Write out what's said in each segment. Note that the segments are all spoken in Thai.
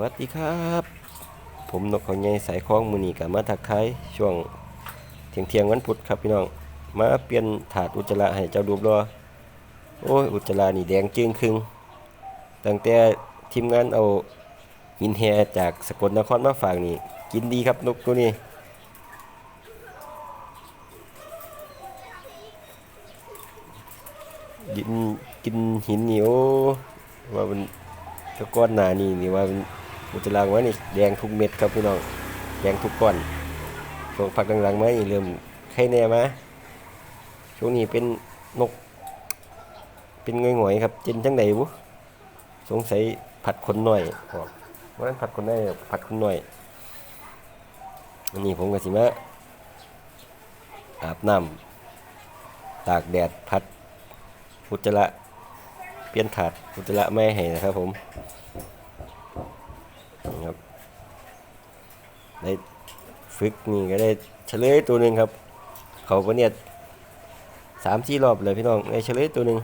วัสดีครับ ผมนกเขาใหญ่สายคล้องมือนีกับมาทักทายช่วงเที่ยงเที่ยงวันพุธครับพี่น้อง มาเปลี่ยนถาดอุจจาระให้เจ้าดูบรอโอ้ยอุจจาระนี่แดงจึงครึงตั้งแต่ทีมงานเอาหินแฮจากสกลนครมาฝากนี่กินดีครับนกตัวนี้กินกินหินนี่โอ้ว่ามันตะก้อนหนานี่นี่ว่ามัน อุจจาระว่านี่แดงทุกเม็ดครับพี่น้องแดงทุกก้อนช่วงพักหลังๆมานี่เริ่มไข้แน่มาช่วงนี้เป็นนก เป็นง่อยๆครับเจนจังไดบุสงสัยผัดคนหน่อยออกว่านั้นผัดคนได้ผัดคนหน่อยอันนี้ผมก็สิมาอาบน้ำตากแดดพัดอุจจาระเปลี่ยนถาดอุจจาระไม่ให้นะครับผมนี่ครับ ได้ฝึกนี่ก็ได้เฉลยตัวหนึ่งครับ เขาก็เนี่ยสามสี่รอบเลยพี่น้องได้เฉลยตัวหนึ่ง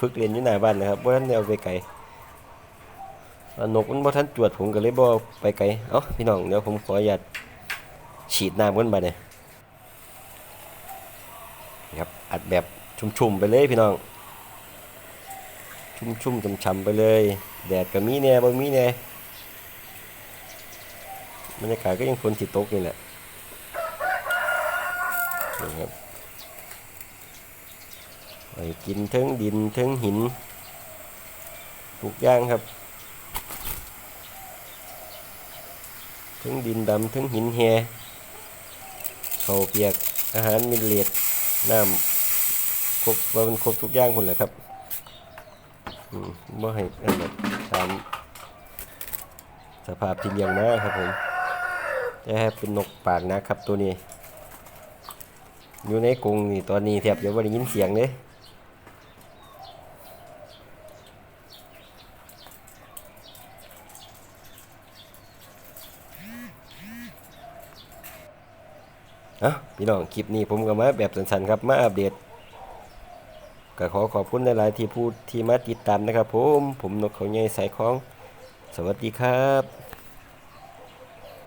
ฝึกเรียนอยู่หน้าบ้านนะครับเพราะท่านได้เอาไปไกลนกมันบ่ทันจวดผมก็เลยบ่เอาไปไกลเอ้าพี่น้องเดี๋ยวผมขออนุญาตฉีดน้ำกันไปเนี่ยครับอัดแบบชุ่มๆไปเลยพี่น้อง ชุ่มๆช่ำๆไปเลย แดดก็มีแน่บ่มีแน่ บรรยากาศก็ยังฝนสิดตกนี่แหละนี่ครับไปกินทั้งดินทั้งหินทุกอย่างครับ ทั้งดินดำทั้งหินแฮเขาเปียกอาหารมิเลตน้ำครบว่ามันครบทุกอย่างหมดแหละครับอืมบ่ให้อันแบบตามสภาพที่เลี้ยงมาครับผม จะให้เป็นนกปากนะครับตัวนี้ อยู่ในกรงนี่ตอนนี้แทบจะไม่ได้ยินเสียงเลยอ้าพี่น้องคลิปนี้ผมก็มาแบบสั้นๆครับมาอัปเดตก็ขอขอบคุณหลายๆที่พูดที่มาติดตามนะครับผม ผมนกเขาใหญ่สายของ สวัสดีครับ